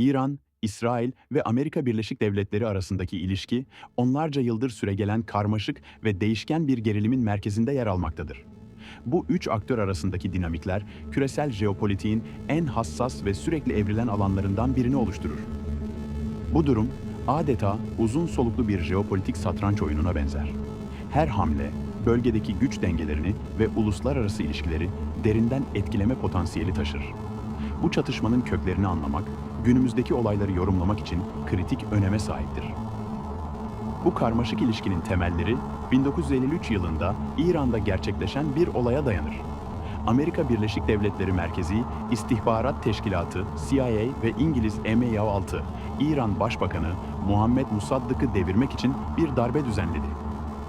İran, İsrail ve Amerika Birleşik Devletleri arasındaki ilişki, onlarca yıldır süregelen karmaşık ve değişken bir gerilimin merkezinde yer almaktadır. Bu üç aktör arasındaki dinamikler, küresel jeopolitiğin en hassas ve sürekli evrilen alanlarından birini oluşturur. Bu durum, adeta uzun soluklu bir jeopolitik satranç oyununa benzer. Her hamle, bölgedeki güç dengelerini ve uluslararası ilişkileri derinden etkileme potansiyeli taşır. Bu çatışmanın köklerini anlamak, günümüzdeki olayları yorumlamak için kritik öneme sahiptir. Bu karmaşık ilişkinin temelleri 1953 yılında İran'da gerçekleşen bir olaya dayanır. Amerika Birleşik Devletleri Merkezi İstihbarat Teşkilatı CIA ve İngiliz MI6 İran Başbakanı Muhammed Musaddık'ı devirmek için bir darbe düzenledi.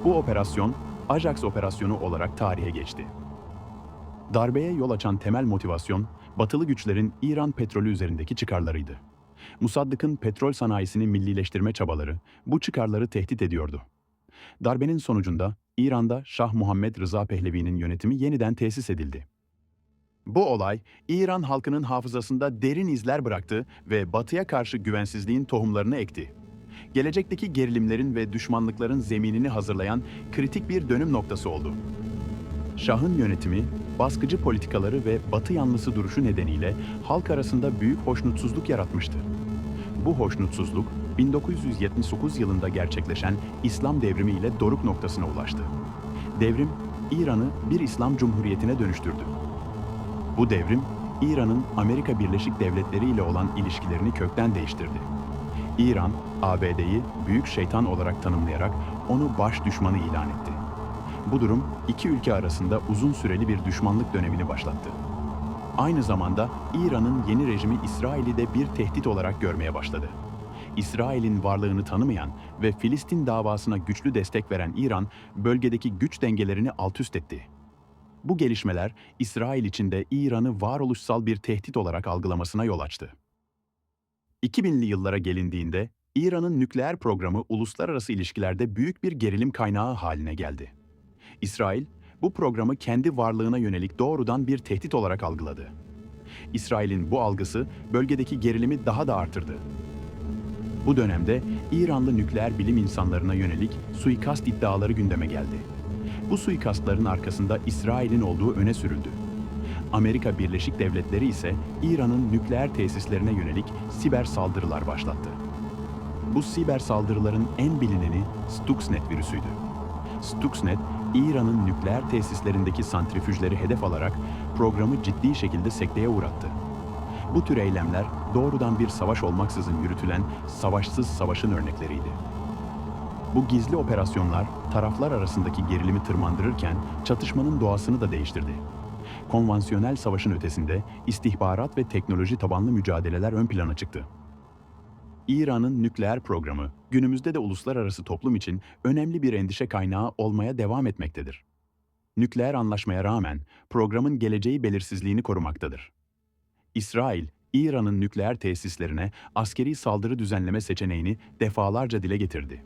Bu operasyon Ajax operasyonu olarak tarihe geçti. Darbeye yol açan temel motivasyon, batılı güçlerin İran petrolü üzerindeki çıkarlarıydı. Musaddık'ın petrol sanayisini millileştirme çabaları bu çıkarları tehdit ediyordu. Darbenin sonucunda İran'da Şah Muhammed Rıza Pehlevi'nin yönetimi yeniden tesis edildi. Bu olay, İran halkının hafızasında derin izler bıraktı ve batıya karşı güvensizliğin tohumlarını ekti. Gelecekteki gerilimlerin ve düşmanlıkların zeminini hazırlayan kritik bir dönüm noktası oldu. Şah'ın yönetimi, baskıcı politikaları ve batı yanlısı duruşu nedeniyle halk arasında büyük hoşnutsuzluk yaratmıştı. Bu hoşnutsuzluk, 1979 yılında gerçekleşen İslam devrimi ile doruk noktasına ulaştı. Devrim, İran'ı bir İslam cumhuriyetine dönüştürdü. Bu devrim, İran'ın Amerika Birleşik Devletleri ile olan ilişkilerini kökten değiştirdi. İran, ABD'yi büyük şeytan olarak tanımlayarak onu baş düşmanı ilan etti. Bu durum iki ülke arasında uzun süreli bir düşmanlık dönemini başlattı. Aynı zamanda İran'ın yeni rejimi İsrail'i de bir tehdit olarak görmeye başladı. İsrail'in varlığını tanımayan ve Filistin davasına güçlü destek veren İran, bölgedeki güç dengelerini altüst etti. Bu gelişmeler İsrail için de İran'ı varoluşsal bir tehdit olarak algılamasına yol açtı. 2000'li yıllara gelindiğinde İran'ın nükleer programı uluslararası ilişkilerde büyük bir gerilim kaynağı haline geldi. İsrail, bu programı kendi varlığına yönelik doğrudan bir tehdit olarak algıladı. İsrail'in bu algısı bölgedeki gerilimi daha da artırdı. Bu dönemde İranlı nükleer bilim insanlarına yönelik suikast iddiaları gündeme geldi. Bu suikastların arkasında İsrail'in olduğu öne sürüldü. Amerika Birleşik Devletleri ise İran'ın nükleer tesislerine yönelik siber saldırılar başlattı. Bu siber saldırıların en bilineni Stuxnet virüsüydü. Stuxnet, İran'ın nükleer tesislerindeki santrifüjleri hedef alarak programı ciddi şekilde sekteye uğrattı. Bu tür eylemler doğrudan bir savaş olmaksızın yürütülen savaşsız savaşın örnekleriydi. Bu gizli operasyonlar taraflar arasındaki gerilimi tırmandırırken çatışmanın doğasını da değiştirdi. Konvansiyonel savaşın ötesinde istihbarat ve teknoloji tabanlı mücadeleler ön plana çıktı. İran'ın nükleer programı günümüzde de uluslararası toplum için önemli bir endişe kaynağı olmaya devam etmektedir. Nükleer anlaşmaya rağmen programın geleceği belirsizliğini korumaktadır. İsrail, İran'ın nükleer tesislerine askeri saldırı düzenleme seçeneğini defalarca dile getirdi.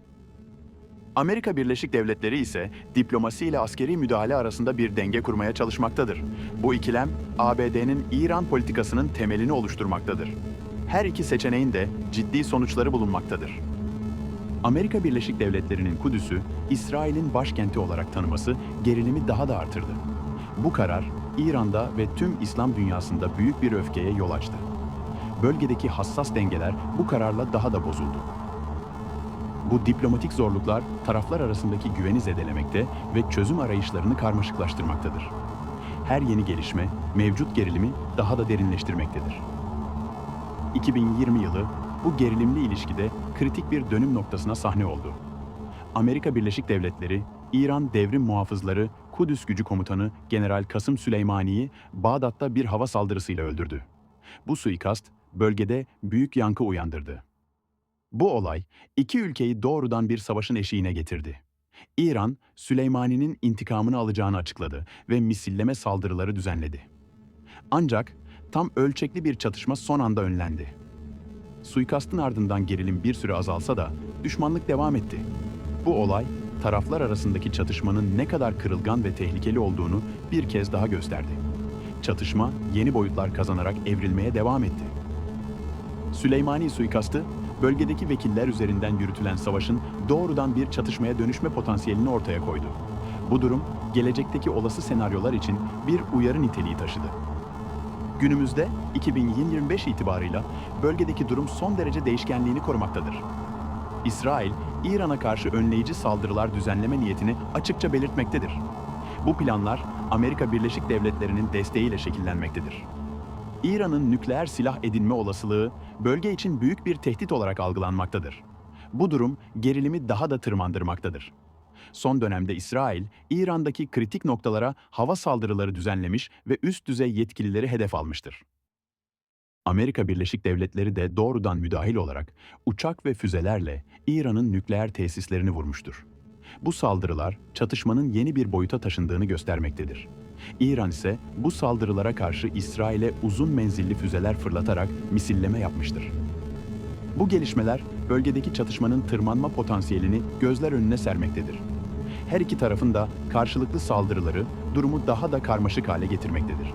Amerika Birleşik Devletleri ise diplomasi ile askeri müdahale arasında bir denge kurmaya çalışmaktadır. Bu ikilem ABD'nin İran politikasının temelini oluşturmaktadır. Her iki seçeneğin de ciddi sonuçları bulunmaktadır. Amerika Birleşik Devletleri'nin Kudüs'ü İsrail'in başkenti olarak tanıması gerilimi daha da artırdı. Bu karar İran'da ve tüm İslam dünyasında büyük bir öfkeye yol açtı. Bölgedeki hassas dengeler bu kararla daha da bozuldu. Bu diplomatik zorluklar taraflar arasındaki güveni zedelemekte ve çözüm arayışlarını karmaşıklaştırmaktadır. Her yeni gelişme mevcut gerilimi daha da derinleştirmektedir. 2020 yılı bu gerilimli ilişkide kritik bir dönüm noktasına sahne oldu. Amerika Birleşik Devletleri, İran Devrim Muhafızları Kudüs Gücü Komutanı General Kasım Süleymani'yi Bağdat'ta bir hava saldırısıyla öldürdü. Bu suikast bölgede büyük yankı uyandırdı. Bu olay iki ülkeyi doğrudan bir savaşın eşiğine getirdi. İran, Süleymani'nin intikamını alacağını açıkladı ve misilleme saldırıları düzenledi. Ancak tam ölçekli bir çatışma son anda önlendi. Suikastın ardından gerilim bir süre azalsa da düşmanlık devam etti. Bu olay, taraflar arasındaki çatışmanın ne kadar kırılgan ve tehlikeli olduğunu bir kez daha gösterdi. Çatışma yeni boyutlar kazanarak evrilmeye devam etti. Süleymani suikastı, bölgedeki vekiller üzerinden yürütülen savaşın doğrudan bir çatışmaya dönüşme potansiyelini ortaya koydu. Bu durum, gelecekteki olası senaryolar için bir uyarı niteliği taşıdı. Günümüzde 2025 itibarıyla bölgedeki durum son derece değişkenliğini korumaktadır. İsrail, İran'a karşı önleyici saldırılar düzenleme niyetini açıkça belirtmektedir. Bu planlar Amerika Birleşik Devletleri'nin desteğiyle şekillenmektedir. İran'ın nükleer silah edinme olasılığı bölge için büyük bir tehdit olarak algılanmaktadır. Bu durum gerilimi daha da tırmandırmaktadır. Son dönemde İsrail, İran'daki kritik noktalara hava saldırıları düzenlemiş ve üst düzey yetkilileri hedef almıştır. Amerika Birleşik Devletleri de doğrudan müdahil olarak uçak ve füzelerle İran'ın nükleer tesislerini vurmuştur. Bu saldırılar çatışmanın yeni bir boyuta taşındığını göstermektedir. İran ise bu saldırılara karşı İsrail'e uzun menzilli füzeler fırlatarak misilleme yapmıştır. Bu gelişmeler bölgedeki çatışmanın tırmanma potansiyelini gözler önüne sermektedir. Her iki tarafın da karşılıklı saldırıları durumu daha da karmaşık hale getirmektedir.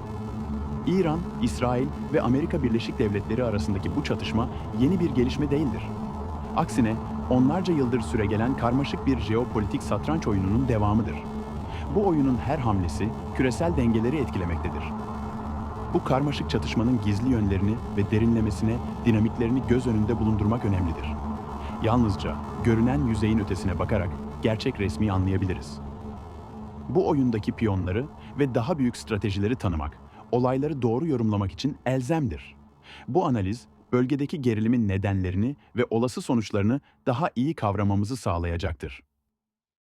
İran, İsrail ve Amerika Birleşik Devletleri arasındaki bu çatışma yeni bir gelişme değildir. Aksine onlarca yıldır süregelen karmaşık bir jeopolitik satranç oyununun devamıdır. Bu oyunun her hamlesi küresel dengeleri etkilemektedir. Bu karmaşık çatışmanın gizli yönlerini ve derinlemesine dinamiklerini göz önünde bulundurmak önemlidir. Yalnızca görünen yüzeyin ötesine bakarak gerçek resmi anlayabiliriz. Bu oyundaki piyonları ve daha büyük stratejileri tanımak, olayları doğru yorumlamak için elzemdir. Bu analiz, bölgedeki gerilimin nedenlerini ve olası sonuçlarını daha iyi kavramamızı sağlayacaktır.